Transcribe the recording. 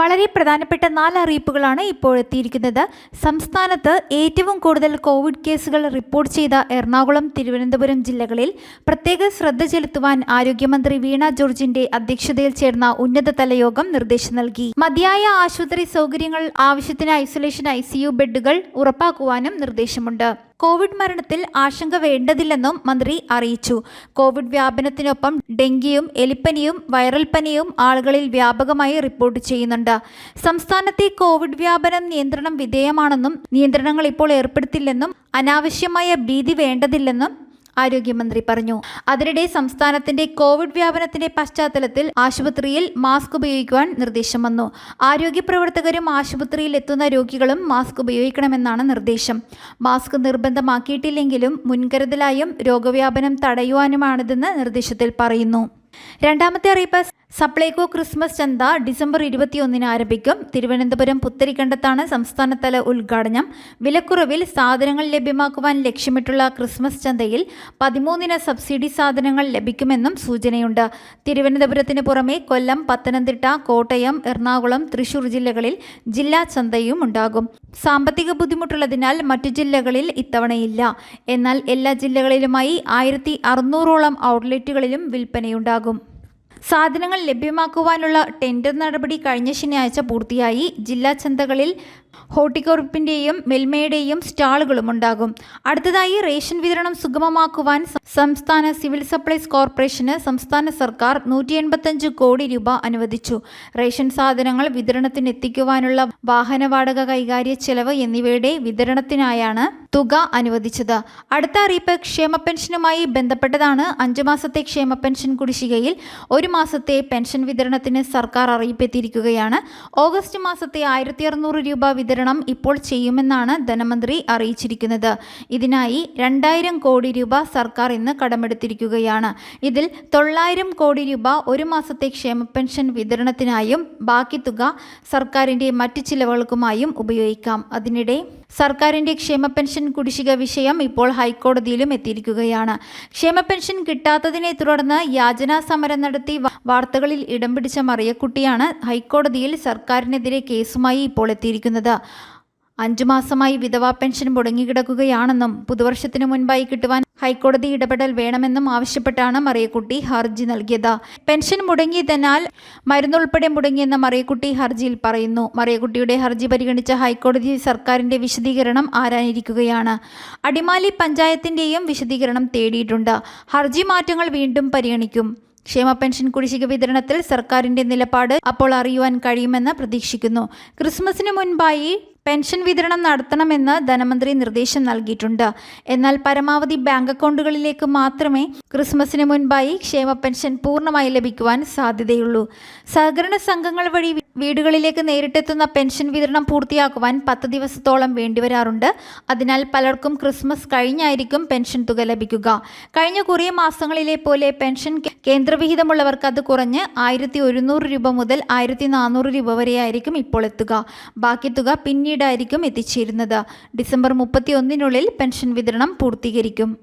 വളരെ പ്രധാനപ്പെട്ട നാല് അറിയിപ്പുകളാണ് ഇപ്പോൾ എത്തിയിരിക്കുന്നത്. സംസ്ഥാനത്ത് ഏറ്റവും കൂടുതൽ കോവിഡ് കേസുകൾ റിപ്പോർട്ട് ചെയ്ത എറണാകുളം തിരുവനന്തപുരം ജില്ലകളിൽ പ്രത്യേക ശ്രദ്ധ ചെലുത്തുവാൻ ആരോഗ്യമന്ത്രി വീണ ജോർജിന്റെ അധ്യക്ഷതയിൽ ചേർന്ന ഉന്നതതല യോഗം നിർദ്ദേശം നൽകി. മതിയായ ആശുപത്രി സൗകര്യങ്ങൾ ആവശ്യത്തിന് ഐസൊലേഷൻ ഐ ബെഡുകൾ ഉറപ്പാക്കുവാനും നിർദ്ദേശമുണ്ട്. കോവിഡ് മരണത്തിൽ ആശങ്ക വേണ്ടതില്ലെന്നും മന്ത്രി അറിയിച്ചു. കോവിഡ് വ്യാപനത്തിനൊപ്പം ഡെങ്കിയും എലിപ്പനിയും വൈറൽ പനിയും ആളുകളിൽ വ്യാപകമായി റിപ്പോർട്ട് ചെയ്യുന്നുണ്ട്. സംസ്ഥാനത്തെ കോവിഡ് വ്യാപനം നിയന്ത്രണം വിധേയമാണെന്നും നിയന്ത്രണങ്ങൾ ഇപ്പോൾ ഏർപ്പെടുത്തില്ലെന്നും അനാവശ്യമായ ഭീതി വേണ്ടതില്ലെന്നും ആരോഗ്യമന്ത്രി പറഞ്ഞു. അതിനിടെ സംസ്ഥാനത്തിന്റെ കോവിഡ് വ്യാപനത്തിന്റെ പശ്ചാത്തലത്തിൽ ആശുപത്രിയിൽ മാസ്ക് ഉപയോഗിക്കുവാൻ നിർദ്ദേശം വന്നു. ആരോഗ്യ പ്രവർത്തകരും ആശുപത്രിയിൽ എത്തുന്ന രോഗികളും മാസ്ക് ഉപയോഗിക്കണമെന്നാണ് നിർദ്ദേശം. മാസ്ക് നിർബന്ധമാക്കിയിട്ടില്ലെങ്കിലും മുൻകരുതലായും രോഗവ്യാപനം തടയുവാനുമാണിതെന്ന് നിർദ്ദേശത്തിൽ പറയുന്നു. രണ്ടാമത്തെ അറിയിപ്പ് സപ്ലൈകോ ക്രിസ്മസ് ചന്ത ഡിസംബർ ഇരുപത്തിയൊന്നിന് ആരംഭിക്കും. തിരുവനന്തപുരം പുത്തരിക്കണ്ടത്താണ് സംസ്ഥാനതല ഉദ്ഘാടനം. വിലക്കുറവിൽ സാധനങ്ങൾ ലഭ്യമാക്കുവാൻ ലക്ഷ്യമിട്ടുള്ള ക്രിസ്മസ് ചന്തയിൽ പതിമൂന്നിന് സബ്സിഡി സാധനങ്ങൾ ലഭിക്കുമെന്നും സൂചനയുണ്ട്. തിരുവനന്തപുരത്തിന് പുറമെ കൊല്ലം പത്തനംതിട്ട കോട്ടയം എറണാകുളം തൃശൂർ ജില്ലകളിൽ ജില്ലാ ചന്തയും ഉണ്ടാകും. സാമ്പത്തിക ബുദ്ധിമുട്ടുള്ളതിനാൽ മറ്റു ജില്ലകളിൽ ഇത്തവണയില്ല. എന്നാൽ എല്ലാ ജില്ലകളിലുമായി ആയിരത്തി അറുന്നൂറോളം ഔട്ട്ലെറ്റുകളിലും വിൽപ്പനയുണ്ടാകും. സാധനങ്ങൾ ലഭ്യമാക്കുവാനുള്ള ടെൻഡർ നടപടി കഴിഞ്ഞ ശനിയാഴ്ച പൂർത്തിയായി. ജില്ലാ ചന്തകളിൽ ഹോർട്ടികോർപ്പിന്റെയും മെൽമയുടെയും സ്റ്റാളുകളും ഉണ്ടാകും. അടുത്തതായി റേഷൻ വിതരണം സുഗമമാക്കുവാൻ സംസ്ഥാന സിവിൽ സപ്ലൈസ് കോർപ്പറേഷന് സംസ്ഥാന സർക്കാർ നൂറ്റി എൺപത്തഞ്ച് കോടി രൂപ അനുവദിച്ചു. റേഷൻ സാധനങ്ങൾ വിതരണത്തിന് എത്തിക്കുവാനുള്ള വാഹന വാടക കൈകാര്യ ചെലവ് എന്നിവയുടെ വിതരണത്തിനായാണ് തുക അനുവദിച്ചത്. അടുത്ത അറിയിപ്പ് ക്ഷേമ പെൻഷനുമായി ബന്ധപ്പെട്ടതാണ്. അഞ്ചു മാസത്തെ ക്ഷേമ പെൻഷൻ കുടിശ്ശികയിൽ ഒരു മാസത്തെ പെൻഷൻ വിതരണത്തിന് സർക്കാർ അറിയിപ്പെത്തിയിരിക്കുകയാണ്. ഓഗസ്റ്റ് മാസത്തെ ആയിരത്തി രൂപ വിതരണം ഇപ്പോൾ ചെയ്യുമെന്നാണ് ധനമന്ത്രി അറിയിച്ചിരിക്കുന്നത്. ഇതിനായി രണ്ടായിരം കോടി രൂപ സർക്കാർ ഇന്ന് കടമെടുത്തിരിക്കുകയാണ്. ഇതിൽ തൊള്ളായിരം കോടി രൂപ ഒരു മാസത്തെ ക്ഷേമ പെൻഷൻ വിതരണത്തിനായും ബാക്കി തുക സർക്കാരിന്റെ മറ്റ് ചിലവുകൾക്കുമായും ഉപയോഗിക്കാം. അതിനിടെ സർക്കാരിന്റെ ക്ഷേമ പെൻഷൻ കുടിശ്ശിക വിഷയം ഇപ്പോൾ ഹൈക്കോടതിയിലും എത്തിയിരിക്കുകയാണ്. ക്ഷേമ പെൻഷൻ കിട്ടാത്തതിനെ തുടർന്ന് യാചനാ സമരം നടത്തി വാർത്തകളിൽ ഇടം പിടിച്ച മറിയക്കുട്ടിയാണ് ഹൈക്കോടതിയിൽ സർക്കാരിനെതിരെ കേസുമായി ഇപ്പോൾ എത്തിയിരിക്കുന്നത്. അഞ്ചു മാസമായി വിധവാ പെൻഷൻ മുടങ്ങിക്കിടക്കുകയാണെന്നും പുതുവർഷത്തിനു മുൻപായി കിട്ടുവാൻ ഹൈക്കോടതി ഇടപെടൽ വേണമെന്നും ആവശ്യപ്പെട്ടാണ് മറിയക്കുട്ടി ഹർജി നൽകിയത്. പെൻഷൻ മുടങ്ങിയതിനാൽ മരുന്നുൾപ്പെടെ മുടങ്ങിയെന്ന് മറിയക്കുട്ടി ഹർജിയിൽ പറയുന്നു. മറിയക്കുട്ടിയുടെ ഹർജി പരിഗണിച്ച ഹൈക്കോടതി സർക്കാരിന്റെ വിശദീകരണം ആരാനിരിക്കുകയാണ് അടിമാലി പഞ്ചായത്തിന്റെയും വിശദീകരണം തേടിയിട്ടുണ്ട്. ഹർജി മാറ്റങ്ങൾ വീണ്ടും പരിഗണിക്കും. ക്ഷേമ പെൻഷൻ കുടിശ്ശിക വിതരണത്തിൽ സർക്കാരിന്റെ നിലപാട് അപ്പോൾ അറിയുവാൻ കഴിയുമെന്ന് പ്രതീക്ഷിക്കുന്നു. ക്രിസ്മസിന് മുൻപായി പെൻഷൻ വിതരണം നടത്തണമെന്ന് ധനമന്ത്രി നിർദ്ദേശം നൽകിയിട്ടുണ്ട്. എന്നാൽ പരമാവധി ബാങ്ക് അക്കൗണ്ടുകളിലേക്ക് മാത്രമേ ക്രിസ്മസിന് മുൻപായി ക്ഷേമ പെൻഷൻ പൂർണമായി ലഭിക്കുവാൻ സാധ്യതയുള്ളൂ. സഹകരണ സംഘങ്ങൾ വഴി വീടുകളിലേക്ക് നേരിട്ടെത്തുന്ന പെൻഷൻ വിതരണം പൂർത്തിയാക്കുവാൻ പത്ത് ദിവസത്തോളം വേണ്ടിവരാറുണ്ട്. അതിനാൽ പലർക്കും ക്രിസ്മസ് കഴിഞ്ഞായിരിക്കും പെൻഷൻ തുക ലഭിക്കുക. കഴിഞ്ഞ കുറേ മാസങ്ങളിലെ പോലെ പെൻഷൻ കേന്ദ്രവിഹിതമുള്ളവർക്ക് അത് കുറഞ്ഞ് ആയിരത്തി ഒരുന്നൂറ് രൂപ മുതൽ ആയിരത്തി നാനൂറ് രൂപ വരെയായിരിക്കും ഇപ്പോൾ എത്തുക. ബാക്കി തുക പിന്നീട് പിന്നീടായിരിക്കും എത്തിച്ചേരുന്നത്. ഡിസംബർ മുപ്പത്തി ഒന്നിനുള്ളിൽ പെൻഷൻ വിതരണം പൂർത്തീകരിക്കും.